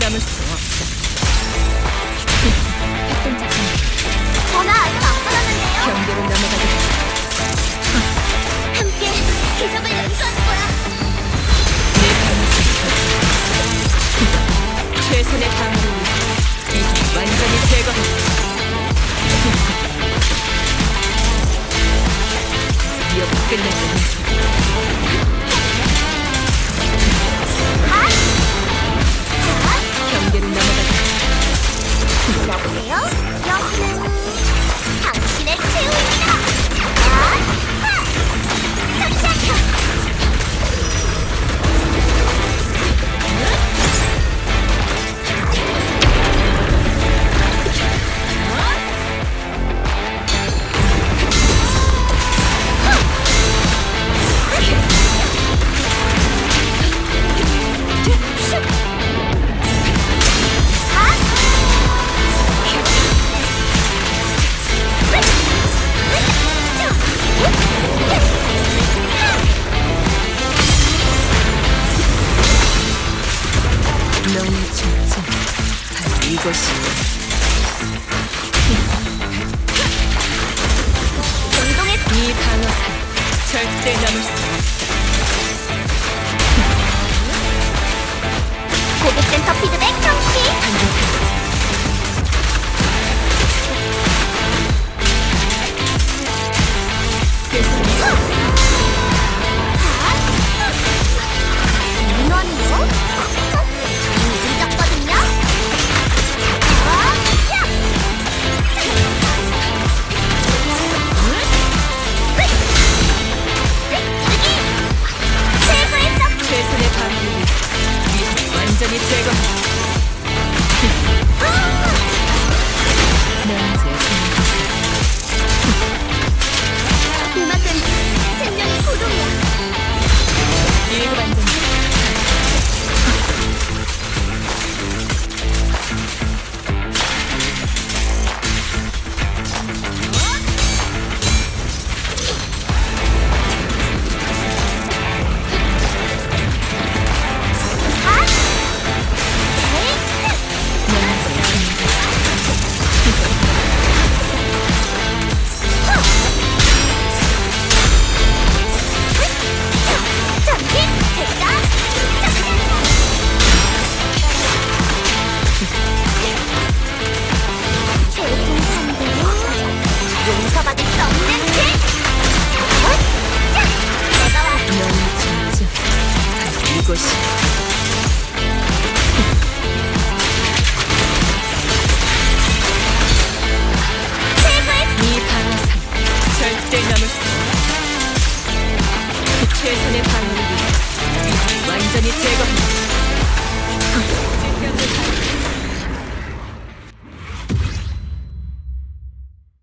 남을 수 없다. 협동 작전 전화 아직 안 받았는데요 경계를 넘어가겠다. 함께 기적을 연주하는 거야 내 방을 최선의 방어를 위해 이제 완전히 제거한다. 기억 끝내는 운동의 이 방어선 절대 넘을 수 이제 완전 amigos.